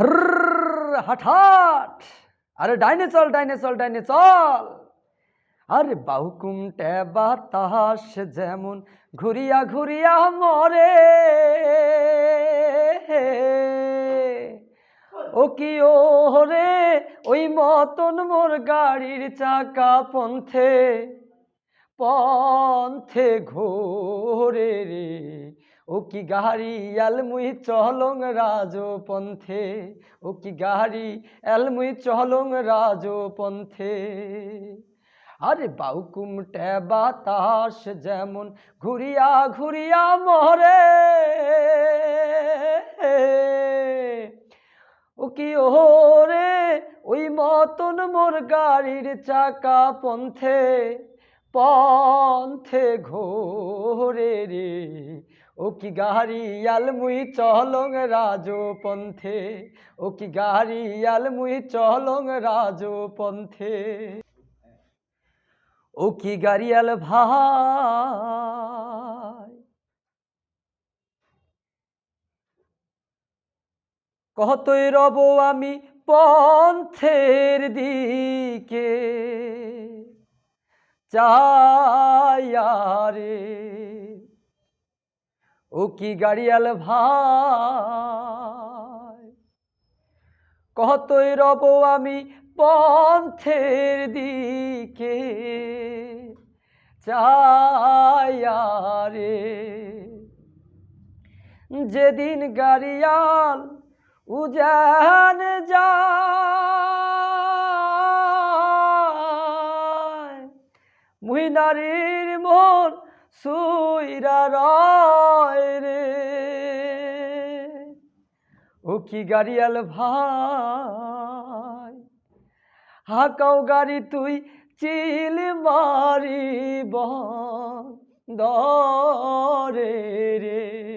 হাট আরে ডাইনে চল ডাইনে চল ডাইনে চল আরে বাহুকুমটে বাতাস যেমন ঘুরিয়া ঘুরিয়া মরে। ও কি ও রে ওই মতন মোর গাড়ির চাকা পন্থে পন্থে ঘোরে রে। ও কি গাড়ি আলমুই চলং রাজ পন্থে ও কি গাড়ি আলমুই চলং রাজ পন্থে আরে বাউকুমটে বাতাস যেমন ঘুরিয়া ঘুরিয়া মরে। ও কি ও রে ওই মতন মোর গাড়ির চাকা পন্থে? পন্থে ঘোরে রে ও কি গাড়ি আলমুই চলং রাজ পন্থে ও কি গাড়ি আলমুই চলং রাজ পন্থে ও কি গাড়িয়াল ভাই? কতই রব আমি পন্থের দিকে চায়ারে ও কি গাড়িয়াল ভাই? কতই রব আমি পন্থের দিকে চায়ারে যেদিন গাড়িয়াল উজান যায়, মুই নারীর মন সুইরা রে। ও কি গাড়িয়াল ভাই? হাকাও গাড়ি তুই চিল মারি বরে রে।